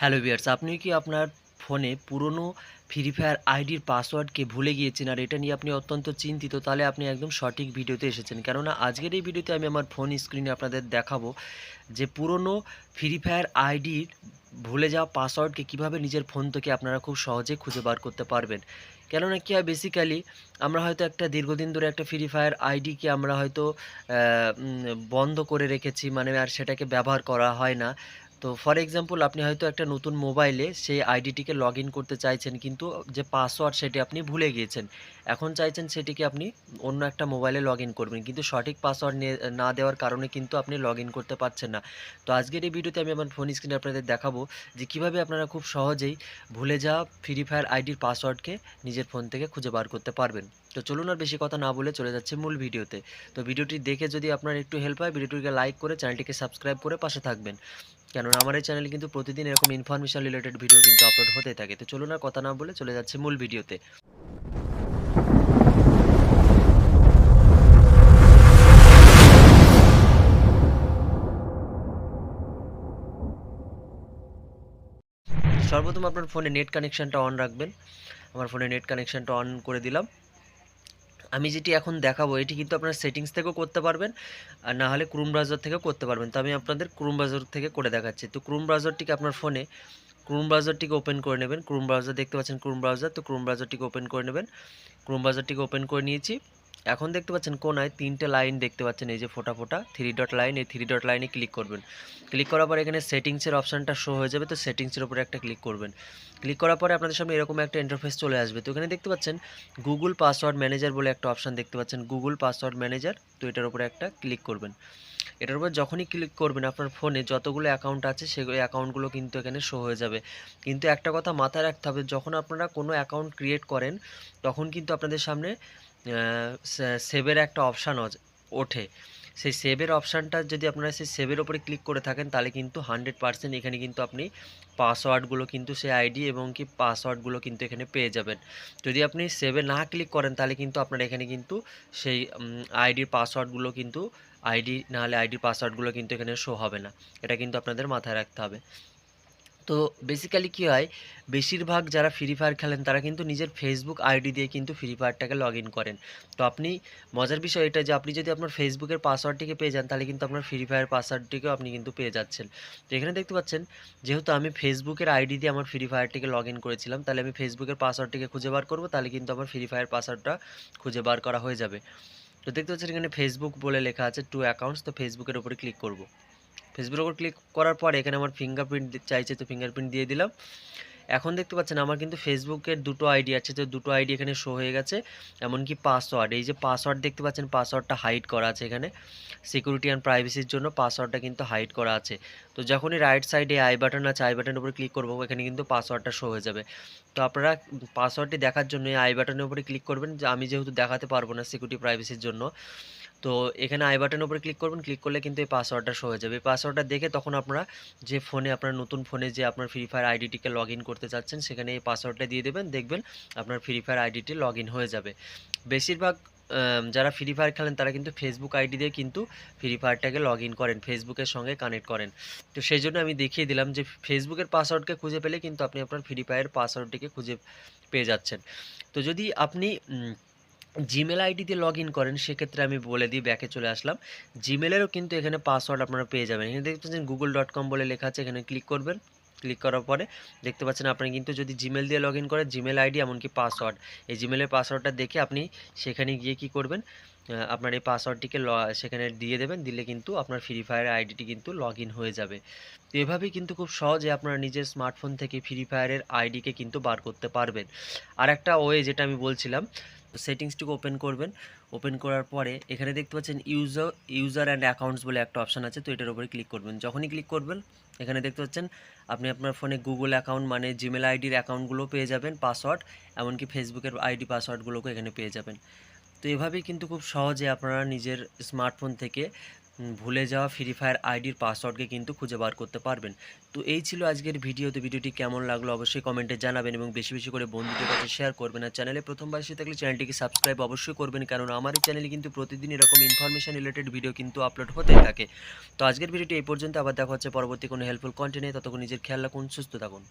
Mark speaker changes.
Speaker 1: Hello viewers, আপনি কি আপনার ফোনে পুরনো ফ্রি ফায়ার আইডির পাসওয়ার্ডকে ভুলে গিয়েছেন? আর এটা নিয়ে আপনি অত্যন্ত চিন্তিত, তাহলে আপনি একদম সঠিক ভিডিওতে এসেছেন। কেননা আজকের এই ভিডিওতে আমি আমার ফোন স্ক্রিনে আপনাদের দেখাবো যে পুরনো ফ্রি ফায়ার আইডির ভুলে যাওয়া পাসওয়ার্ডকে কীভাবে নিজের ফোন থেকে আপনারা খুব সহজে খুঁজে বার করতে পারবেন। কেননা কী হয় বেসিক্যালি আমরা হয়তো একটা দীর্ঘদিন ধরে একটা ফ্রি ফায়ার আইডিকে আমরা হয়তো বন্ধ করে রেখেছি মানে আর সেটাকে ব্যবহার করা হয় না। তো ফর এক্সাম্পল, আপনি হয়তো একটা নতুন মোবাইলে সেই আইডিটিকে লগ ইন করতে চাইছেন, কিন্তু যে পাসওয়ার্ড সেটি আপনি ভুলে গিয়েছেন। এখন চাইছেন সেটিকে আপনি অন্য একটা মোবাইলে লগ ইন করবেন, কিন্তু সঠিক পাসওয়ার্ড না দেওয়ার কারণে কিন্তু আপনি লগ ইন করতে পারছেন না। তো আজকের এই ভিডিওতে আমি আমার ফোন স্ক্রিনে আপনাদের দেখাবো যে কীভাবে আপনারা খুব সহজেই ভুলে যাওয়া ফ্রি ফায়ার আইডির পাসওয়ার্ডকে নিজের ফোন থেকে খুঁজে বার করতে পারবেন। তো চলুন আর বেশি কথা না বলে চলে যাচ্ছে মূল ভিডিওতে। তো ভিডিওটি দেখে যদি আপনার একটু হেল্প হয়, ভিডিওটিকে লাইক করে চ্যানেলটিকে সাবস্ক্রাইব করে পাশে থাকবেন। কেননা আমার এই চ্যানেলে কিন্তু প্রতিদিন এরকম ইনফরমেশন রিলেটেড ভিডিও কিন্তু আপলোড হতে থাকে। তো চলুন আর কথা না বলে চলে যাচ্ছে মূল ভিডিওতে। সর্বপ্রথম আপনার ফোনে নেট কানেকশনটা অন রাখবেন। আমার ফোনে নেট কানেকশনটা অন করে দিলাম। আমি যেটি এখন দেখাবো, এটি কিন্তু আপনার সেটিংস থেকেও করতে পারবেন, আর না হলে ক্রোম ব্রাউজার থেকেও করতে পারবেন। তো আমি আপনাদের ক্রোম ব্রাউজার থেকে করে দেখাচ্ছি। তো ক্রোম ব্রাউজারটিকে আপনার ফোনে ক্রোম ব্রাউজারটিকে ওপেন করে নেবেন। ক্রোম ব্রাউজার দেখতে পাচ্ছেন ক্রোম ব্রাউজার তো ক্রোম ব্রাউজারটিকে ওপেন করে নেবেন। ক্রোম ব্রাউজারটিকে ওপেন করে নিয়েছি। এখন দেখতে পাচ্ছেন কোনায় তিনটে লাইন দেখতে পাচ্ছেন, এই যে ফোটা ফোটা থ্রি ডট লাইন এই থ্রি ডট লাইনে ক্লিক করবেন। ক্লিক করার পর এখানে সেটিংসের অপশানটা শো হয়ে যাবে, তো সেটিংসের উপরে একটা ক্লিক করবেন। ক্লিক করার পরে আপনাদের সামনে এরকম একটা ইন্টারফেস চলে আসবে। তো এখানে দেখতে পাচ্ছেন গুগল পাসওয়ার্ড ম্যানেজার বলে একটা অপশান দেখতে পাচ্ছেন গুগল পাসওয়ার্ড ম্যানেজার তো এটার উপরে একটা ক্লিক করবেন। এটার উপর যখনই ক্লিক করবেন আপনার ফোনে যতগুলো অ্যাকাউন্ট আছে, সেগুলো অ্যাকাউন্টগুলো কিন্তু এখানে শো হয়ে যাবে। কিন্তু একটা কথা মাথায় রাখতে হবে, যখন আপনারা কোনো অ্যাকাউন্ট ক্রিয়েট করেন, তখন কিন্তু আপনাদের সামনে সেভের একটা অপশান ওঠে। সেই সেভের অপশানটা যদি আপনারা সেই সেভের ওপরে ক্লিক করে থাকেন, তাহলে কিন্তু হান্ড্রেড পার্সেন্ট এখানে কিন্তু আপনি পাসওয়ার্ডগুলো কিন্তু সেই আইডি এবং কি পাসওয়ার্ডগুলো কিন্তু এখানে পেয়ে যাবেন। যদি আপনি সেভে না ক্লিক করেন, তাহলে কিন্তু আপনার এখানে কিন্তু সেই আইডির পাসওয়ার্ডগুলো কিন্তু আইডি নাহলে আইডির পাসওয়ার্ডগুলো কিন্তু এখানে শো হবে না। এটা কিন্তু আপনাদের মাথায় রাখতে হবে। তো বেসিক্যালি কী হয়, বেশিরভাগ যারা ফ্রি ফায়ার খেলেন, তারা কিন্তু নিজের ফেসবুক আইডি দিয়ে কিন্তু ফ্রি ফায়ারটাকে লগ ইন করেন। তো আপনি, মজার বিষয় এটা যে আপনি যদি আপনার ফেসবুকের পাসওয়ার্ডটিকে পেয়ে যান, তাহলে কিন্তু আপনার ফ্রি ফায়ার পাসওয়ার্ডটিকেও আপনি কিন্তু পেয়ে যাচ্ছেন। তো এখানে দেখতে পাচ্ছেন, যেহেতু আমি ফেসবুকের আইডি দিয়ে আমার ফ্রি ফায়ারটিকে লগ ইন করেছিলাম, তাহলে আমি ফেসবুকের পাসওয়ার্ডটিকে খুঁজে বার করব, তাহলে কিন্তু আমার ফ্রি ফায়ার পাসওয়ার্ডটা খুঁজে বার করা হয়ে যাবে। তো দেখতে পাচ্ছেন এখানে ফেসবুক বলে লেখা আছে টু অ্যাকাউন্টস তো ফেসবুকের উপরে ক্লিক করব। ফেসবুকের উপর ক্লিক করার পর এখানে আমার ফিঙ্গারপ্রিন্ট চাইছে, তো ফিঙ্গারপ্রিন্ট দিয়ে দিলাম। এখন দেখতে পাচ্ছেন আমার কিন্তু ফেসবুকের দুটো আইডি আছে, তো দুটো আইডি এখানে শো হয়ে গেছে, এমনকি পাসওয়ার্ড এই যে পাসওয়ার্ড দেখতে পাচ্ছেন পাসওয়ার্ডটা হাইড করা আছে এখানে। সিকিউরিটি অ্যান্ড প্রাইভেসির জন্য পাসওয়ার্ডটা কিন্তু হাইড করা আছে। তো যখনই রাইট সাইডে আই বাটন আছে আই বাটনের উপরে ক্লিক করব, এখানে কিন্তু পাসওয়ার্ডটা শো হয়ে যাবে। তো আপনারা পাসওয়ার্ডটি দেখার জন্য আই বাটনের উপরে ক্লিক করবেন, যে আমি যেহেতু দেখাতে পারব না সিকিউরিটি প্রাইভেসির জন্য। তো এখানে আই বাটনের উপরে ক্লিক করবেন ক্লিক করলে কিন্তু এই পাসওয়ার্ডটা শো হয়ে যাবে। এই পাসওয়ার্ডটা দেখে তখন আপনারা যে ফোনে আপনার নতুন ফোনে যে আপনার ফ্রি ফায়ার আইডিটিকে লগ করতে চাচ্ছেন, সেখানে এই পাসওয়ার্ডটা দিয়ে দেবেন, দেখবেন আপনার ফ্রি ফায়ার আইডিটি লগ হয়ে যাবে। বেশিরভাগ যারা ফ্রি ফায়ার খেলেন, তারা কিন্তু ফেসবুক আইডি দিয়ে কিন্তু ফ্রি ফায়ারটাকে লগ ইন করেন ফেসবুকের সঙ্গে কানেক্ট করেন। তো সেই জন্য আমি দেখিয়ে দিলাম যে ফেসবুকের পাসওয়ার্ডকে খুঁজে পেলে কিন্তু আপনি আপনার ফ্রি ফায়ার পাসওয়ার্ডটিকে খুঁজে পেয়ে যাচ্ছেন। তো যদি আপনি জিমেল আইডি দিয়ে লগ ইন করেন, সেক্ষেত্রে আমি বলে দিই ব্যাকে চলে আসলাম। জিমেলেরও কিন্তু এখানে পাসওয়ার্ড আপনারা পেয়ে যাবেন। এখানে দেখতে পাচ্ছেন গুগল ডট কম বলে লেখা আছে, এখানে ক্লিক করবেন। ক্লিক করার পরে দেখতে পাচ্ছেন আপনি কিন্তু যদি জিমেল দিয়ে লগ ইন করেন জিমেল আইডি এমনকি পাসওয়ার্ড এই জিমেলের পাসওয়ার্ডটা দেখে আপনি সেখানে গিয়ে কি করবেন আপনার এই পাসওয়ার্ডটিকে সেখানে দিয়ে দেবেন, দিলে কিন্তু আপনার ফ্রি ফায়ার আইডিটি কিন্তু লগ হয়ে যাবে। তো এভাবেই কিন্তু খুব সহজে আপনারা নিজের স্মার্টফোন থেকে ফ্রি ফায়ারের আইডিকে কিন্তু বার করতে পারবেন। আর একটা ওয়ে যেটা আমি বলছিলাম সেটিংসটুকু ওপেন করবেন। ওপেন করার পরে এখানে দেখতে পাচ্ছেন ইউজার ইউজার অ্যান্ড অ্যাকাউন্টস বলে একটা অপশান আছে, তো এটার উপরে ক্লিক করবেন। যখনই ক্লিক করবেন, এখানে দেখতে পাচ্ছেন আপনি আপনার ফোনে গুগল অ্যাকাউন্ট মানে জিমেল আইডির অ্যাকাউন্টগুলো পেয়ে যাবেন পাসওয়ার্ড এমনকি ফেসবুকের আইডি পাসওয়ার্ডগুলোকে এখানে পেয়ে যাবেন। তো এভাবেই কিন্তু খুব সহজে আপনারা নিজের স্মার্টফোন থেকে ভুলে যাওয়া ফ্রি ফায়ার আইডির পাসওয়ার্ডকে কিন্তু খুঁজে বার করতে পারবেন। তো এই ছিল আজকের ভিডিও তো ভিডিওটি কেমন লাগল অবশ্যই কমেন্টে জানাবেন এবং বেশি বেশি করে বন্ধুদের কাছে শেয়ার করবেন। আর চ্যানেলে প্রথমবার এসে থাকলে চ্যানেলটিকে সাবস্ক্রাইব অবশ্যই করবেন, কারণ আমার এই চ্যানেলে কিন্তু প্রতিদিন এরকম ইনফরমেশন রিলেটেড ভিডিও কিন্তু আপলোড হতে থাকে। তো আজকের ভিডিওটি এই পর্যন্ত। আবার দেখা হচ্ছে পরবর্তী কোনো হেল্পফুল কন্টেন্টে ততক্ষণ নিজের খেয়াল রাখুন, সুস্থ থাকুন।